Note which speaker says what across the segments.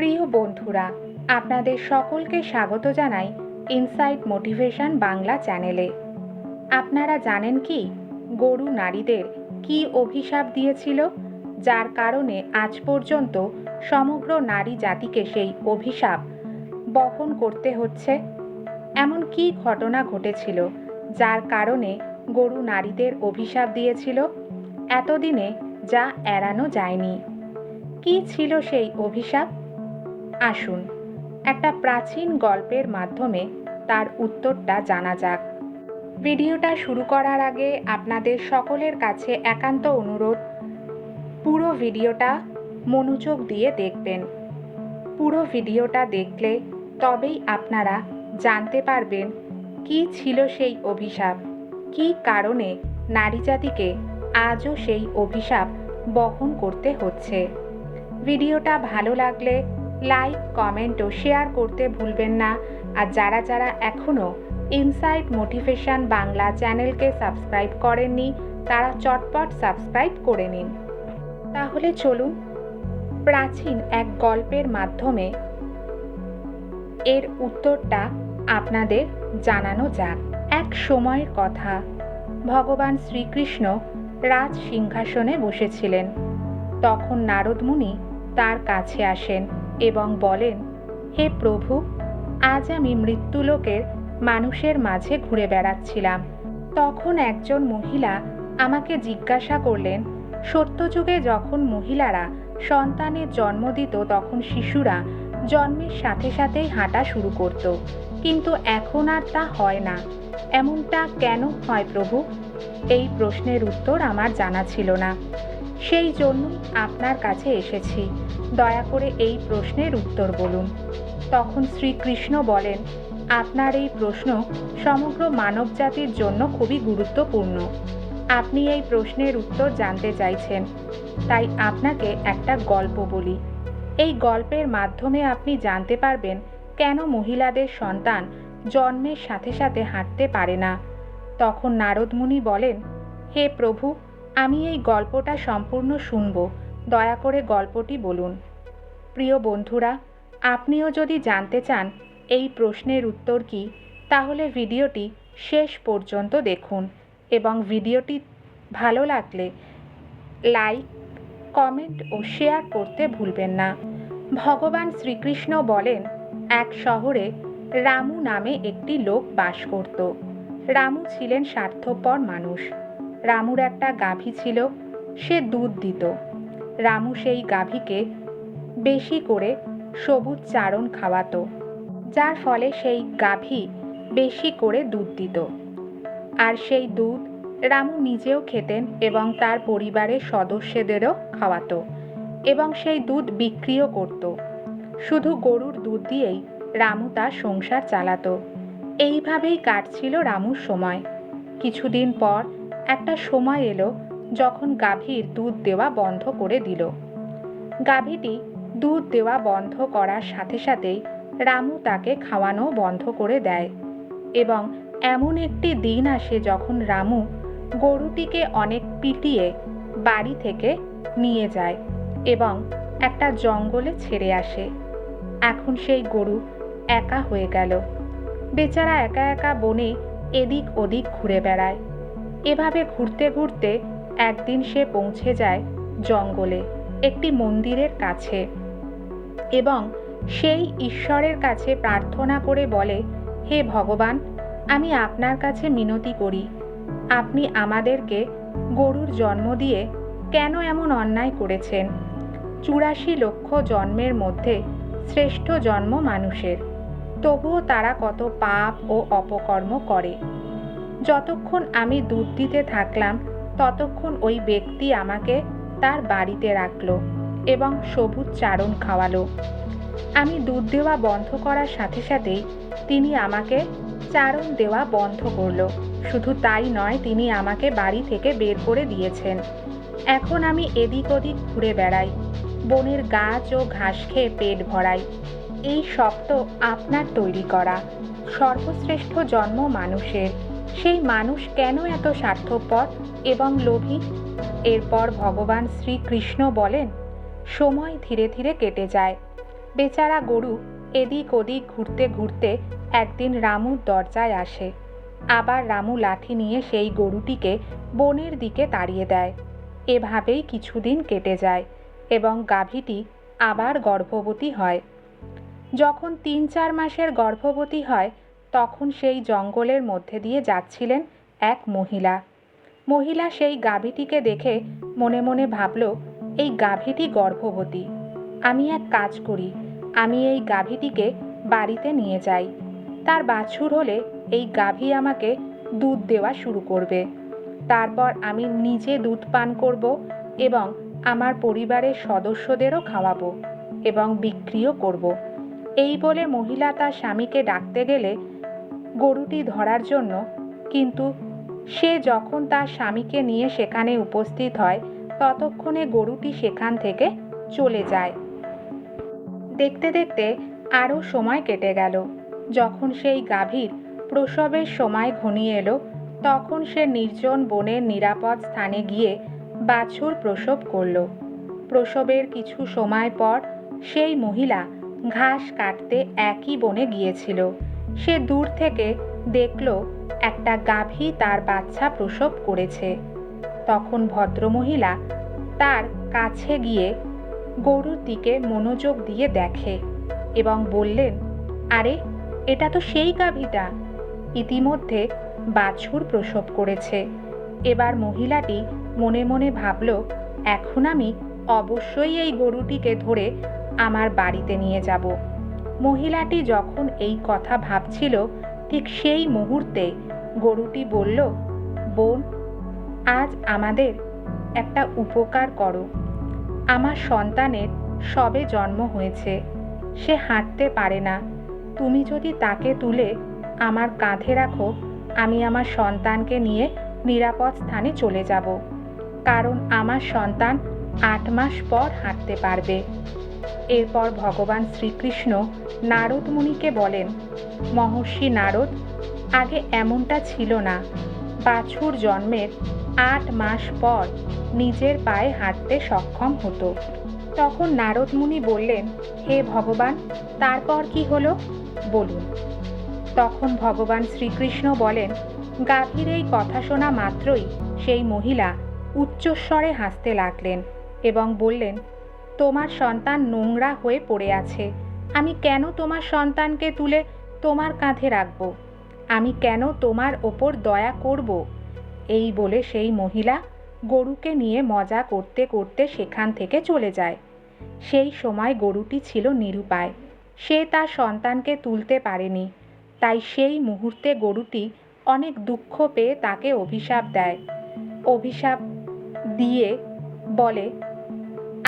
Speaker 1: প্রিয় বন্ধুরা, আপনাদের সকলকে স্বাগত জানাই ইনসাইট মোটিভেশন বাংলা চ্যানেলে। আপনারা জানেন কি, গরু নারীদের কি অভিশাপ দিয়েছিল? যার কারণে আজ পর্যন্ত সমগ্র নারী জাতিকে সেই অভিশাপ বহন করতে হচ্ছে। এমন কি ঘটনা ঘটেছিল, যার কারণে গরু নারীদের অভিশাপ দিয়েছিল? এতদিনে যা এড়ানো যায়নি। কি ছিল সেই অভিশাপ? আসুন। একটা প্রাচীন গল্পের মাধ্যমে তার উত্তরটা জানা যাক। ভিডিওটা শুরু করার আগে আপনাদের সকলের কাছে একান্ত অনুরোধ, পুরো ভিডিওটা মনোযোগ দিয়ে দেখবেন। পুরো ভিডিওটা দেখলে তবেই আপনারা জানতে পারবেন কি ছিল সেই অভিশাপ, কী কারণে নারী জাতিকে আজও সেই অভিশাপ বহন করতে হচ্ছে। ভিডিওটা ভালো লাগলে লাইক কমেন্ট ও শেয়ার করতে ভুলবেন না। আর যারা যারা এখনও ইনসাইট মোটিভেশন বাংলা চ্যানেলকে সাবস্ক্রাইব করেননি, তারা চটপট সাবস্ক্রাইব করে নিন। তাহলে চলুন প্রাচীন এক গল্পের মাধ্যমে এর উত্তরটা আপনাদের জানানো যাক। এক সময়ের কথা, ভগবান শ্রীকৃষ্ণ রাজ সিংহাসনে বসেছিলেন। তখন নারদমুনি তার কাছে আসেন। এবং বলেন, হে প্রভু, আজ আমি মৃত্যুলোকের মানুষের মাঝে ঘুরে বেড়াচ্ছিলাম। তখন একজন মহিলা আমাকে জিজ্ঞাসা করলেন, সত্যযুগে যখন মহিলারা সন্তানের জন্ম দিত, তখন শিশুরা জন্মের সাথে সাথেই হাঁটা শুরু করত। কিন্তু এখন আর তা হয় না। এমনটা কেন হয় প্রভু? এই প্রশ্নের উত্তর আমার জানা ছিল না। সেই জন্য আপনার কাছে এসেছি। দয়া করে এই প্রশ্নের উত্তর বলুন। তখন শ্রীকৃষ্ণ বলেন, আপনার এই প্রশ্ন সমগ্র মানবজাতির জন্য খুবই গুরুত্বপূর্ণ। আপনি এই প্রশ্নের উত্তর জানতে চাইছেন। তাই আপনাকে একটা গল্প বলি। এই গল্পের মাধ্যমে আপনি জানতে পারবেন কেন মহিলাদের সন্তান জন্মের সাথে সাথে হাঁটতে পারে না। তখন নারদমুনি বলেন, হে প্রভু আমি এই গল্পটা সম্পূর্ণ শুনব। দয়া করে গল্পটি বলুন। প্রিয় বন্ধুরা, আপনিও যদি জানতে চান এই প্রশ্নের উত্তর কি, তাহলে ভিডিওটি শেষ পর্যন্ত দেখুন এবং ভিডিওটি ভালো লাগলে লাইক, কমেন্ট ও শেয়ার করতে ভুলবেন না। ভগবান শ্রীকৃষ্ণ বলেন, এক শহরে রামু নামে একটি লোক বাস করত। রামু ছিলেন স্বার্থপর মানুষ। রামুর একটা গাভী ছিল, সে দুধ দিত। রামু সেই গাভীকে বেশি করে সবুজ চারণ খাওয়াতো, যার ফলে সেই গাভী বেশি করে দুধ দিত। আর সেই দুধ রামু নিজেও খেতেন এবং তার পরিবারের সদস্যদেরও খাওয়াতো এবং সেই দুধ বিক্রিও করত। শুধু গরুর দুধ দিয়েই রামু তার সংসার চালাতো। এইভাবেই কাটছিল রামুর সময়। কিছুদিন পর একটা সময় এলো যখন গাভীর দুধ দেওয়া বন্ধ করে দিল। গাভীটি দুধ দেওয়া বন্ধ করার সাথে সাথেই রামু তাকে খাওয়ানো বন্ধ করে দেয় এবং এমন একটি দিন আসে যখন রামু গরুটিকে অনেক পিটিয়ে বাড়ি থেকে নিয়ে যায় এবং একটা জঙ্গলে ছেড়ে আসে। এখন সেই গরু একা হয়ে গেল। বেচারা একা একা বনে এদিক ওদিক ঘুরে বেড়ায়। এভাবে ঘুরতে ঘুরতে একদিন সে পৌঁছে যায় জঙ্গলে, একটি মন্দিরের কাছে। এবং সেই ঈশ্বরের কাছে প্রার্থনা করে বলে, হে ভগবান, আমি আপনার কাছে মিনতি করি। আপনি আমাদেরকে গরুর জন্ম দিয়ে কেন এমন অন্যায় করেছেন? চুরাশি লক্ষ জন্মের মধ্যে শ্রেষ্ঠ জন্ম মানুষের। তবুও তারা কত পাপ ও অপকর্ম করে। যতক্ষণ আমি দুধ দিতে থাকলাম, ততক্ষণ ওই ব্যক্তি আমাকে তার বাড়িতে রাখল এবং সবুজ চারণ খাওয়ালো। আমি দুধ দেওয়া বন্ধ করার সাথে সাথেই তিনি আমাকে চারণ দেওয়া বন্ধ করল। শুধু তাই নয়, তিনি আমাকে বাড়ি থেকে বের করে দিয়েছেন। এখন আমি এদিক ওদিক ঘুরে বেড়াই, বনের গাছ ও ঘাস খেয়ে পেট ভরাই। এই তো আপনার তৈরি করা সর্বশ্রেষ্ঠ জন্ম মানুষের। সেই মানুষ কেন এত স্বার্থপর এবং লোভী? এরপর ভগবান শ্রীকৃষ্ণ বলেন, সময় ধীরে ধীরে কেটে যায়। বেচারা গরু এদিক ওদিক ঘুরতে ঘুরতে একদিন রামুর দরজায় আসে। আবার রামু লাঠি নিয়ে সেই গরুটিকে বনের দিকে তাড়িয়ে দেয়। এভাবেই কিছুদিন কেটে যায় এবং গাভীটি আবার গর্ভবতী হয়। যখন তিন চার মাসের গর্ভবতী হয় তখন সেই জঙ্গলের মধ্যে দিয়ে যাচ্ছিলেন এক মহিলা। মহিলা সেই গাভীটিকে দেখে মনে মনে ভাবল, এই গাভীটি গর্ভবতী। আমি এক কাজ করি, আমি এই গাভীটিকে বাড়িতে নিয়ে যাই। তার বাছুর হলে এই গাভী আমাকে দুধ দেওয়া শুরু করবে। তারপর আমি নিজে দুধ পান করব এবং আমার পরিবারের সদস্যদেরও খাওয়াবো এবং বিক্রিও করব। এই বলে মহিলা তার স্বামীকে ডাকতে গেলে গরুটি ধরার জন্য, কিন্তু সে যখন তার স্বামীকে নিয়ে সেখানে উপস্থিত হয়, ততক্ষণে গরুটি সেখান থেকে চলে যায়। দেখতে দেখতে আরও সময় কেটে গেল। যখন সেই গাভীর প্রসবের সময় ঘনিয়ে এলো, তখন সে নির্জন বনের নিরাপদ স্থানে গিয়ে বাছুর প্রসব করল। প্রসবের কিছু সময় পর সেই মহিলা ঘাস কাটতে একই বনে গিয়েছিল। সে দূর থেকে দেখল একটা গাভী তার বাচ্চা প্রসব করেছে। তখন ভদ্রমহিলা তার কাছে গিয়ে গরুর দিকে মনোযোগ দিয়ে দেখে এবং বললেন, আরে, এটা তো সেই গাভীটা। ইতিমধ্যে বাছুর প্রসব করেছে। এবার মহিলাটি মনে মনে ভাবল, এখন আমি অবশ্যই এই গরুটিকে ধরে আমার বাড়িতে নিয়ে যাব। মহিলাটি যখন এই কথা ভাবছিল, ঠিক সেই মুহূর্তে গরুটি বলল, বোন, আজ আমাদের একটা উপকার করো। আমার সন্তানের সবে জন্ম হয়েছে। সে হাঁটতে পারে না। তুমি যদি তাকে তুলে আমার কাঁধে রাখো, আমি আমার সন্তানকে নিয়ে নিরাপদ স্থানে চলে যাব। কারণ আমার সন্তান আট মাস পর হাঁটতে পারবে। এরপর ভগবান শ্রীকৃষ্ণ নারদ মুনিকে বলেন, মহর্ষি নারদ, আগে এমনটা ছিল না। বাছুর জন্মের আট মাস পর নিজের পায়ে হাঁটতে সক্ষম হতো। তখন নারদ মুনি বললেন, হে ভগবান, তারপর কি হলো? বলুন। তখন ভগবান শ্রীকৃষ্ণ বলেন, গাভীর এই কথা শোনা মাত্রই সেই মহিলা উচ্চস্বরে হাসতে লাগলেন এবং বললেন তোমার সন্তান নোংরা হয়ে পড়ে আছে। আমি কেন তোমার সন্তানকে তুলে তোমার কাঁধে রাখব? আমি কেন তোমার ওপর দয়া করব? এই বলে সেই মহিলা গরুকে নিয়ে মজা করতে করতে সেখান থেকে চলে যায়। সেই সময় গরুটি ছিল নিরুপায়। সে তার সন্তানকে তুলতে পারেনি। তাই সেই মুহূর্তে গরুটি অনেক দুঃখ পেয়ে তাকে অভিশাপ দেয়। অভিশাপ দিয়ে বলে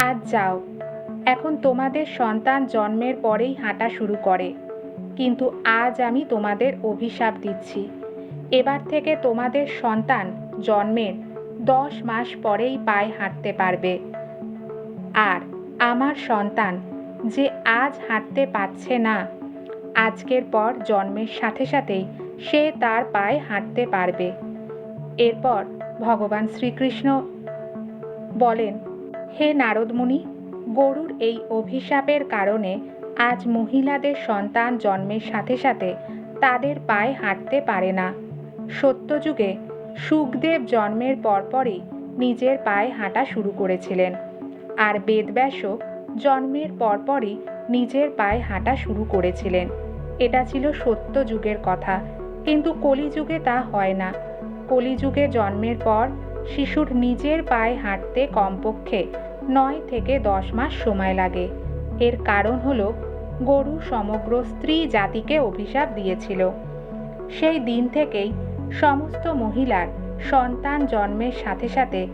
Speaker 1: আজ যাও। এখন তোমাদের সন্তান জন্মের পরেই হাঁটা শুরু করে। কিন্তু আজ আমি তোমাদের অভিশাপ দিচ্ছি। এবার থেকে তোমাদের সন্তান জন্মের দশ মাস পরেই পায়ে হাঁটতে পারবে। আর আমার সন্তান যে আজ হাঁটতে পারছে না, আজকের পর জন্মের সাথে সাথেই সে তার পায়ে হাঁটতে পারবে। এরপর ভগবান শ্রীকৃষ্ণ বলেন হে নারদমুনি গরুর এই অভিশাপের কারণে আজ মহিলাদের সন্তান জন্মের সাথে সাথে তাদের পায়ে হাঁটতে পারে না। সত্যযুগে সুখদেব জন্মের পরপরই নিজের পায়ে হাঁটা শুরু করেছিলেন আর বেদব্যাসও জন্মের পরপরই নিজের পায়ে হাঁটা শুরু করেছিলেন। এটা ছিল সত্য যুগের কথা, কিন্তু কলিযুগে তা হয় না। কলিযুগে জন্মের পর শিশুর নিজের পায়ে হাঁটতে কমপক্ষে নয় থেকে দশ মাস সময় লাগে। এর কারণ হলো গরু সমগ্র স্ত্রী জাতিকে অভিশাপ দিয়েছিল। সেই দিন থেকেই সমস্ত মহিলার সন্তান জন্মের সাথে সাথে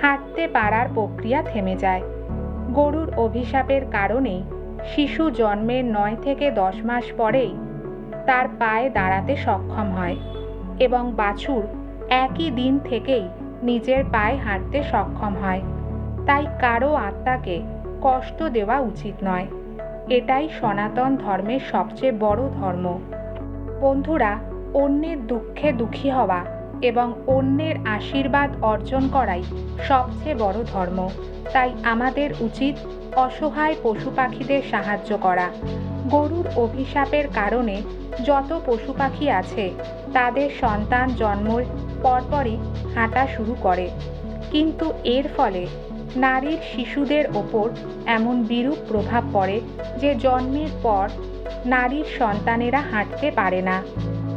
Speaker 1: হাঁটতে পারার প্রক্রিয়া থেমে যায়। গরুর অভিশাপের কারণেই শিশু জন্মের নয় থেকে দশ মাস পরেই তার পায়ে দাঁড়াতে সক্ষম হয় এবং বাছুর একই দিন থেকেই নিজের পায়ে হাঁটতে সক্ষম হয়। তাই কারও আত্মাকে কষ্ট দেওয়া উচিত নয়। এটাই সনাতন ধর্মের সবচেয়ে বড় ধর্ম। বন্ধুরা, অন্যের দুঃখে দুঃখী হওয়া এবং অন্যের আশীর্বাদ অর্জন করাই সবচেয়ে বড় ধর্ম। তাই আমাদের উচিত অসহায় পশু পাখিদের সাহায্য করা। গরুর অভিশাপের কারণে যত পশু পাখি আছে, তাদের সন্তান জন্মর পরপরই হাঁটা শুরু করে। কিন্তু এর ফলে নারীর শিশুদের ওপর এমন বিরূপ প্রভাব পড়ে যে জন্মের পর নারীর সন্তানেরা হাঁটতে পারে না।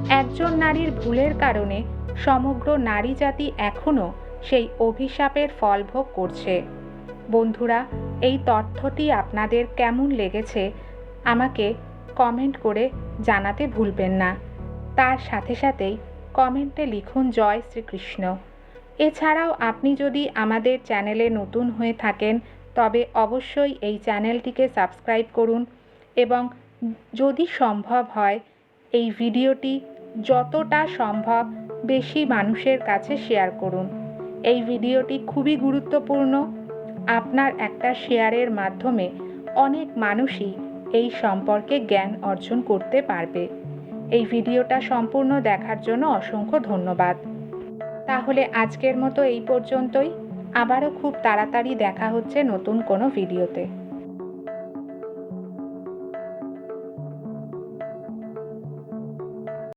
Speaker 1: একজন নারীর ভুলের কারণে সমগ্র নারী জাতি এখনও সেই অভিশাপের ফল ভোগ করছে। বন্ধুরা, এই তথ্যটি আপনাদের কেমন লেগেছে, আমাকে কমেন্ট করে জানাতে ভুলবেন না। তার সাথে সাথেই কমেন্টে লিখুন, জয় শ্রীকৃষ্ণ। এছাড়াও আপনি যদি আমাদের চ্যানেলে নতুন হয়ে থাকেন, তবে অবশ্যই এই চ্যানেলটিকে সাবস্ক্রাইব করুন এবং যদি সম্ভব হয়, এই ভিডিওটি যতটা সম্ভব বেশি মানুষের কাছে শেয়ার করুন। এই ভিডিওটি খুবই গুরুত্বপূর্ণ। আপনার একটা শেয়ারের মাধ্যমে অনেক মানুষই এই সম্পর্কে জ্ঞান অর্জন করতে পারবে। এই ভিডিওটা সম্পূর্ণ দেখার জন্য অসংখ্য ধন্যবাদ। তাহলে আজকের মতো এই পর্যন্তই। আবারও খুব তাড়াতাড়ি দেখা হচ্ছে নতুন কোনো ভিডিওতে।